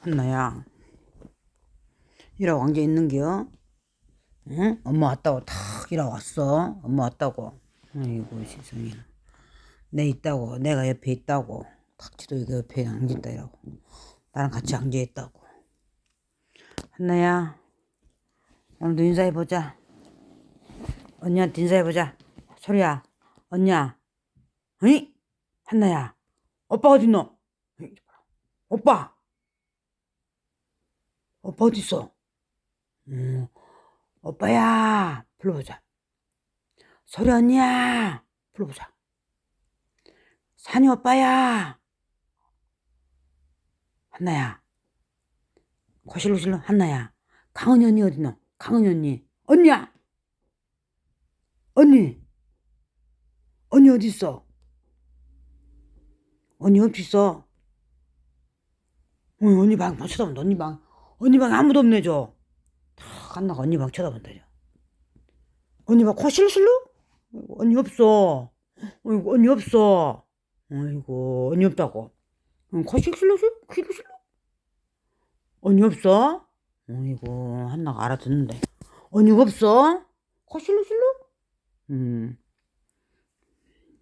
한나야. 일하고 앉아 있는겨? 응? 엄마 왔다고 탁 일하고 왔어. 엄마 왔다고. 아이고 세상에. 내 있다고. 내가 옆에 있다고. 탁 지도 이거 옆에 앉아있다 이라고. 나랑 같이 앉아 있다고. 한나야 오늘도 인사해보자. 언니한테 인사해보자. 소리야 언니야. 어이? 한나야 오빠 어딨노? 오빠 오빠 어딨어? 음, 오빠야 불러보자. 소리 언니야 불러보자. 산이 오빠야. 한나야. 거실로실로 한나야. 강은이 언니 어딨노? 강은이 언니. 언니야! 언니! 언니 어딨어? 언니 어디 있어? 어, 언니 방, 방 쳐다본다 언니 방 언니 방에 아무도 없네 저. 탁 한나가 언니 방 쳐다본다 저. 언니 방? 아이고, 언니 없어. 어이구 언니 없어. 어이구 언니 없다고. 응, 거실실로 실실로? 언니 없어? 어이구 한나가 알아듣는데. 언니 없어? 거실로 실로? 음.